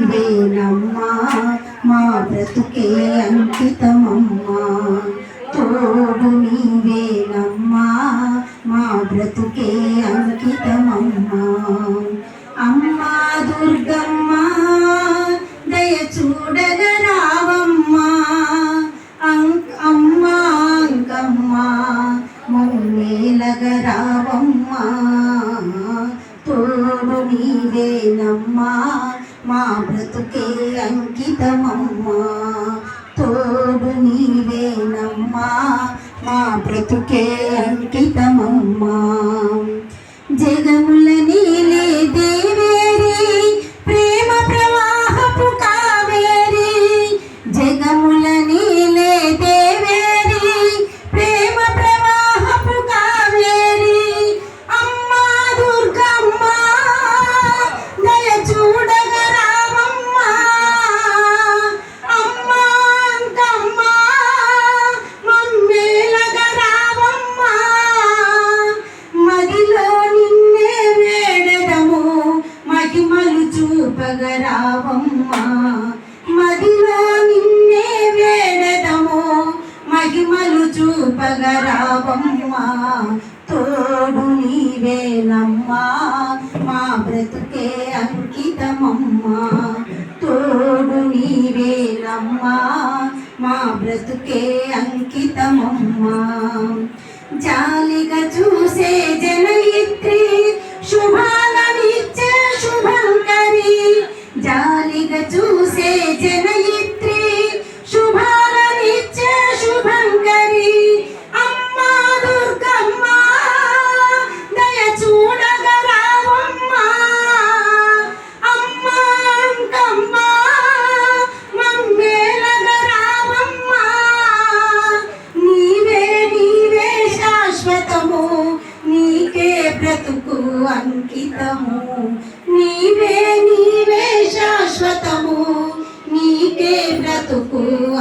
తోడు మా బ్రతుకే అంకితమమ్మా. తోడు నీవేనమ్మా మా బ్రతుకే అంకితమమ్మా. అమ్మా దుర్గమ్మ దయ చూడగరావమ్మా అంక్ అమ్మా అంకమ్మా మమ్మేలగరావమ్మా తోడు నీవేనమ్మా మా బ్రతుకే అంకితమమ్మా తోడు నీవేనమ్మా. మా బ్రతుకే అంకితమమ్మా. జగముల చూపగరావమ్మా మదిలో నిన్నే వేడదము మహిమలు చూపగరావమ్మ. తోడు నీవేనమ్మా మా బ్రతుకే అంకితమమ్మా. తోడు నీవేనమ్మా మా బ్రతుకే అంకితమమ్మా. జాలిగా చూసే జనయ చూసే జనయిత్రి శుభాలనిచ్చే శుభంకరి. అమ్మా దుర్గమ్మ దయ చూడగరావమ్మా అమ్మా అంకమ్మ మమ్మేలగరావమ్మా నీవే నీవే శాశ్వతము నీకే బ్రతుకు అంకితము.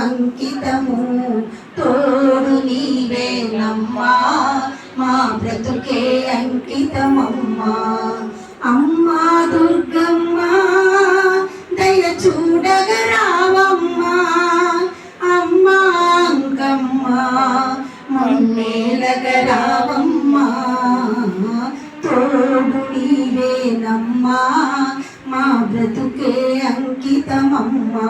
అంకితము. తోడు నీవే నమ్మా. మా బ్రతుకే అంకితమమ్మా. అమ్మా దుర్గమ్మ దయ చూడగరావమ్మా అమ్మా అంకమ్మ మమ్మేలగరావమ్మా తోడు నీవేనమ్మా మా బ్రతుకే అంకితమమ్మా.